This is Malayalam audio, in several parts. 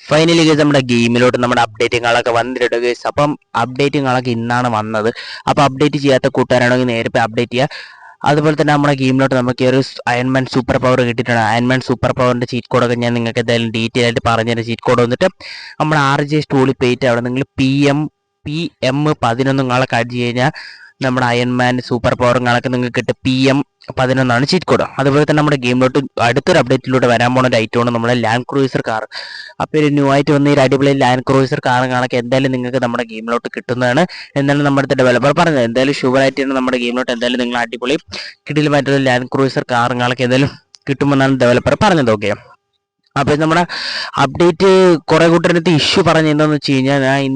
ഫൈനലി ഗേസ് നമ്മുടെ ഗെയിമിലോട്ട് നമ്മുടെ അപ്ഡേറ്റുകളൊക്കെ വന്നിട്ടുണ്ട് ഗേസ് അപ്പം അപ്ഡേറ്റുകളൊക്കെ ഇന്നാണ് വന്നത്. അപ്പോൾ അപ്ഡേറ്റ് ചെയ്യാത്ത കൂട്ടുകാരാണെങ്കിൽ നേരത്തെ അപ്ഡേറ്റ് ചെയ്യുക അതുപോലെ തന്നെ നമ്മുടെ ഗെയിമിലോട്ട് നമുക്ക് ഒരു അയൺമാൻ സൂപ്പർ പവർ കിട്ടിയിട്ടുണ്ട്. അയൺമാൻ സൂപ്പർ പവറിന്റെ ചീറ്റ് കോഡൊക്കെ ഞാൻ നിങ്ങൾക്ക് എന്തായാലും ഡീറ്റെയിൽ ആയിട്ട് പറഞ്ഞുതരാം ചീറ്റ് കോഡ് വന്നിട്ട് നമ്മുടെ ആർ ജെ സ്റ്റൂളിൽ പോയിട്ട് അവിടെ നിങ്ങൾ പി എം പി എം പതിനൊന്നും നിങ്ങളൊക്കെ അടിച്ച് കഴിഞ്ഞാൽ നമ്മുടെ അയൺമാൻ സൂപ്പർ പവറുകളൊക്കെ നിങ്ങൾക്ക് കിട്ടും. പി എം പതിനൊന്നാണ് ചീറ്റ് കോഡ് അതുപോലെ തന്നെ നമ്മുടെ ഗെയിമിലോട്ട് അടുത്തൊരു അപ്ഡേറ്റിലൂടെ വരാൻ പോകുന്ന ഒരു ഐറ്റമാണ് നമ്മുടെ ലാൻഡ് ക്രൂയിസർ കാർ അപ്പോൾ ഒരു ന്യൂ ആയിട്ട് വന്ന ഈ അടിപൊളി ലാൻഡ് ക്രൂയിസർ കാണാൻ എന്തായാലും നിങ്ങൾക്ക് നമ്മുടെ ഗെയിമിലോട്ട് കിട്ടുന്നതാണ്. എന്നാണ് നമ്മുടെ ഡെവലപ്പർ പറഞ്ഞത്. എന്തായാലും ഷുവറായിട്ട് തന്നെ നമ്മുടെ ഗെയിമിലോട്ട് എന്തായാലും നിങ്ങൾ അടിപൊളി കിടിലുമായിട്ടുള്ള ലാൻഡ് ക്രൂയിസർ കാണാൻ എന്തായാലും കിട്ടുമെന്നാണ് ഡെവലപ്പർ പറഞ്ഞത്. ഓക്കെ അപ്പോൾ നമ്മുടെ അപ്ഡേറ്റ് കുറേ കൂട്ടരടുത്ത് ഇഷ്യൂ പറഞ്ഞ എന്താണെന്ന് വെച്ച് കഴിഞ്ഞാൽ ഞാൻ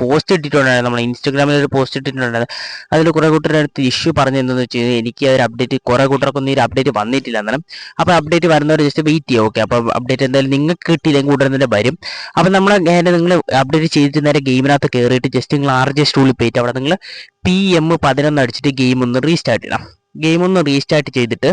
പോസ്റ്റ് ഇട്ടിട്ടുണ്ടായിരുന്നു. നമ്മൾ ഇൻസ്റ്റാഗ്രാമിൽ ഒരു പോസ്റ്റ് ഇട്ടിട്ടുണ്ടായിരുന്നു. അതിൽ കുറേ കൂട്ടരടുത്ത് ഇഷ്യൂ പറഞ്ഞ എന്താണെന്ന് വെച്ച് കഴിഞ്ഞാൽ എനിക്ക് ആ ഒരു അപ്ഡേറ്റ് കുറേ കൂട്ടർക്കൊന്നും ഒരു അപ്ഡേറ്റ് വന്നിട്ടില്ല എന്നാലും അപ്പോൾ അപ്ഡേറ്റ് വരുന്നവർ ജസ്റ്റ് വെയിറ്റ് ചെയ്യുക ഓക്കെ അപ്പോൾ അപ്ഡേറ്റ് എന്തായാലും നിങ്ങൾക്ക് കിട്ടിയില്ലെങ്കിൽ ഉടനെ തന്നെ വരും. അപ്പോൾ നമ്മൾ നേരെ നിങ്ങൾ അപ്ഡേറ്റ് ചെയ്തിട്ട് നേരെ ഗെയിമിനകത്ത് കയറിയിട്ട് ജസ്റ്റ് നിങ്ങൾ ആർ ജെ സ്റ്റൂളിൽ പോയിട്ട് അവിടെ നിങ്ങൾ പി എം പതിനൊന്ന് അടിച്ചിട്ട് ഗെയിം ഒന്ന് റീസ്റ്റാർട്ട് ചെയ്യണം ഗെയിം ഒന്ന് റീസ്റ്റാർട്ട് ചെയ്തിട്ട്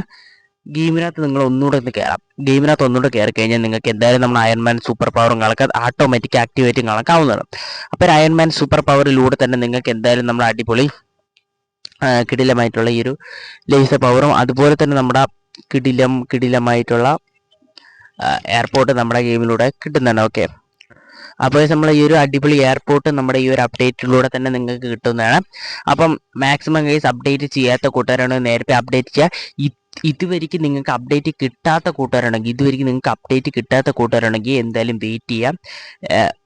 ഗെയിമിനകത്ത് നിങ്ങൾ ഒന്നുകൂടെ ഒന്ന് കയറാം ഗെയിമിനകത്ത് ഒന്നുകൂടെ കയറി കഴിഞ്ഞാൽ നിങ്ങൾക്ക് എന്തായാലും നമ്മൾ അയൺമാൻ സൂപ്പർ പവറും കളക്കാൻ ഓട്ടോമാറ്റിക് ആക്ടിവേറ്റും കളക്കാവുന്നതാണ് അപ്പോൾ അയൺമാൻ സൂപ്പർ പവറിലൂടെ തന്നെ നിങ്ങൾക്ക് എന്തായാലും നമ്മൾ അടിപൊളി കിടിലമായിട്ടുള്ള ഈ ഒരു ലേസർ പവറും അതുപോലെ തന്നെ നമ്മുടെ കിടിലം കിടിലമായിട്ടുള്ള എയർപോർട്ട് നമ്മുടെ ഗെയിമിലൂടെ കിട്ടുന്നതാണ്. ഓക്കെ. അപ്പോൾ നമ്മൾ ഈ ഒരു അടിപൊളി എയർപോർട്ട് നമ്മുടെ ഈ ഒരു അപ്ഡേറ്റിലൂടെ തന്നെ നിങ്ങൾക്ക് കിട്ടുന്നതാണ്. അപ്പം മാക്സിമം കേസ് അപ്ഡേറ്റ് ചെയ്യാത്ത കൂട്ടുകാരാണ് നേരത്തെ അപ്ഡേറ്റ് ചെയ്യുക. ഇതുവരെയ്ക്ക് നിങ്ങൾക്ക് അപ്ഡേറ്റ് കിട്ടാത്ത കൂട്ടുകാരാണെങ്കിൽ ഇതുവരെയ്ക്ക് നിങ്ങൾക്ക് അപ്ഡേറ്റ് കിട്ടാത്ത കൂട്ടുകാരാണെങ്കിൽ എന്തായാലും വെയിറ്റ് ചെയ്യാം.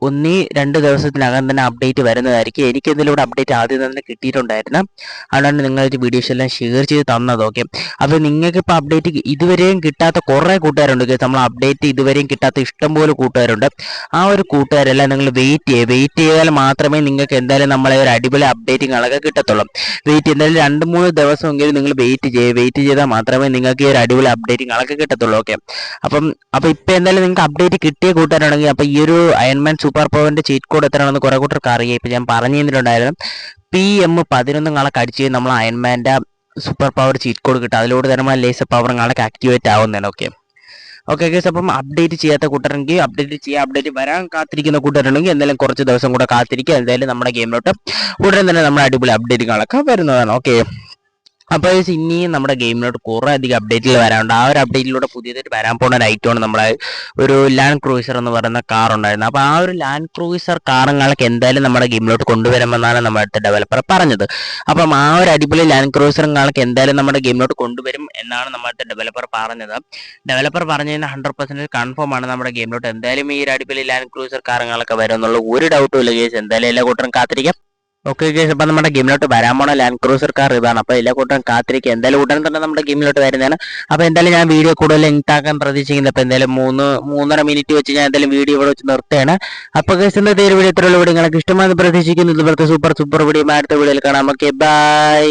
ഒന്നേ രണ്ട് ദിവസത്തിനകം തന്നെ അപ്ഡേറ്റ് വരുന്നതായിരിക്കും. എനിക്ക് ഇതിലൂടെ അപ്ഡേറ്റ് ആദ്യം തന്നെ കിട്ടിയിട്ടുണ്ടായിരുന്നു. അതുകൊണ്ടാണ് നിങ്ങളൊരു വീഡിയോസ് എല്ലാം ഷെയർ ചെയ്ത് തന്നത് ഓക്കെ അപ്പോൾ നിങ്ങൾക്ക് ഇപ്പോൾ അപ്ഡേറ്റ് ഇതുവരെയും കിട്ടാത്ത കുറേ കൂട്ടുകാരുണ്ട്. നമ്മൾ അപ്ഡേറ്റ് ഇതുവരെയും കിട്ടാത്ത ഇഷ്ടംപോലെ കൂട്ടുകാരുണ്ട്. ആ ഒരു കൂട്ടുകാരെല്ലാം നിങ്ങൾ വെയിറ്റ് ചെയ്യുക വെയിറ്റ് ചെയ്താൽ മാത്രമേ നിങ്ങൾക്ക് എന്തായാലും നമ്മളെ ഒരു അടിപൊളി അപ്ഡേറ്റിങ്ങളൊക്കെ കിട്ടത്തുള്ളൂ. വെയിറ്റ് എന്തായാലും രണ്ട് മൂന്ന് ദിവസമെങ്കിലും നിങ്ങൾ വെയിറ്റ് ചെയ്യുക വെയിറ്റ് ചെയ്താൽ മാത്രമേ നിങ്ങൾക്ക് ഈ ഒരു അടിപൊളി അപ്ഡേറ്റിങ്ങളൊക്കെ കിട്ടത്തുള്ളൂ ഓക്കെ അപ്പം അപ്പോൾ ഇപ്പോൾ എന്തായാലും നിങ്ങൾക്ക് അപ്ഡേറ്റ് കിട്ടിയ കൂട്ടുകാരാണെങ്കിൽ അപ്പോൾ ഈ ഒരു അയൺമാൻ സൂപ്പർ പവറിന്റെ ചീറ്റ് കോഡ് എത്രയാണെന്ന് കുറേ കൂട്ടർക്ക് അറിയാം. ഇപ്പോൾ ഞാൻ പറഞ്ഞു തന്നിട്ടുണ്ടായിരുന്നു പി എം പതിനൊന്ന് കളക്ക് അടിച്ച് നമ്മൾ അയൺമാന്റെ സൂപ്പർ പവർ ചീറ്റ് കോഡ് കിട്ടും. അതിലൂടെ തന്നെ ലേസർ പവർ കളക്ക് ആക്ടിവേറ്റ് ആവുന്നതാണ് ഓക്കെ ഓക്കെ ഗേസ് അപ്പം അപ്ഡേറ്റ് ചെയ്യാത്ത കൂട്ടരുണ്ടെങ്കിൽ അപ്ഡേറ്റ് ചെയ്യുക അപ്ഡേറ്റ് വരാൻ കാത്തിരിക്കുന്ന കൂട്ടരുണ്ടെങ്കിൽ എന്തായാലും കുറച്ച് ദിവസം കൂടെ കാത്തിരിക്കുക. എന്തായാലും നമ്മുടെ ഗെയിമിലോട്ട് ഉടനെ തന്നെ നമ്മുടെ അടിപൊളി അപ്ഡേറ്റുകളൊക്കെ വരുന്നതാണ് ഓക്കെ അപ്പോൾ ഇനിയും നമ്മുടെ ഗെയിമിലോട്ട് കുറേ അധികം അപ്ഡേറ്റിൽ വരാനുണ്ട്. ആ ഒരു അപ്ഡേറ്റിലൂടെ പുതിയതായിട്ട് വരാൻ പോകുന്ന ഒരു ഐറ്റമാണ് നമ്മളെ ഒരു ലാൻഡ് ക്രൂയിസർ എന്ന് പറയുന്ന കാർ ഉണ്ടായിരുന്നു അപ്പോൾ ആ ഒരു ലാൻഡ് ക്രൂയിസർ കാറുകളൊക്കെ എന്തായാലും നമ്മുടെ ഗെയിമിലോട്ട് കൊണ്ടുവരുമെന്നാണ് നമ്മുടെ അടുത്ത ഡെവലപ്പർ പറഞ്ഞത്. അപ്പം ആ ഒരു അടിപൊളി ലാൻഡ് ക്രൂയിസറുകളൊക്കെ എന്തായാലും നമ്മുടെ ഗെയിമിലോട്ട് കൊണ്ടുവരും എന്നാണ് നമ്മുടെ അടുത്ത ഡെവലപ്പർ പറഞ്ഞത്. ഡെവലപ്പർ പറഞ്ഞതിന് ഹൺഡ്രഡ് പെർസെന്റേജ് കൺഫേം ആണ് നമ്മുടെ ഗെയിമിലോട്ട് എന്തായാലും ഈ ഒരു അടിപൊളി ലാൻഡ് ക്രൂസർ കാറുകളൊക്കെ വരും എന്നുള്ള ഒരു ഡൗട്ടും ഇല്ല കേസ് എന്തായാലും എല്ലാ കൂട്ടരും കാത്തിരിക്കാം. ഓക്കെ കേസ് അപ്പം നമ്മുടെ ഗെയിമിലോട്ട് വരാൻ പോണ ലാൻഡ് ക്രൂസർ കാർ ഇതാണ്. അപ്പോൾ എല്ലാ കൂട്ടരും കാത്തിരിക്കുക. എന്തായാലും ഉടൻ തന്നെ നമ്മുടെ ഗെയിമിലോട്ട് വരുന്നതാണ്. അപ്പോൾ എന്തായാലും ഞാൻ വീഡിയോ കൂടുതൽ ലെങ്ത് ആക്കാൻ പ്രതീക്ഷിക്കുന്നത് അപ്പോൾ എന്തായാലും മൂന്ന് മൂന്നര മിനിറ്റ് വെച്ച് ഞാൻ എന്തായാലും വീഡിയോ ഇവിടെ വെച്ച് നിർത്തുകയാണ്. അപ്പോൾ കേസ് ഇന്നത്തെ ഒരു വീഡിയോ ഇത്രയുള്ള വീഡിയോ നിങ്ങൾക്ക് ഇഷ്ടമാണെന്ന് പ്രതീക്ഷിക്കുന്നു. ഇതുപോലത്തെ സൂപ്പർ സൂപ്പർ വീഡിയോ അടുത്ത വീഡിയോയിൽ കാണാം. Okay bye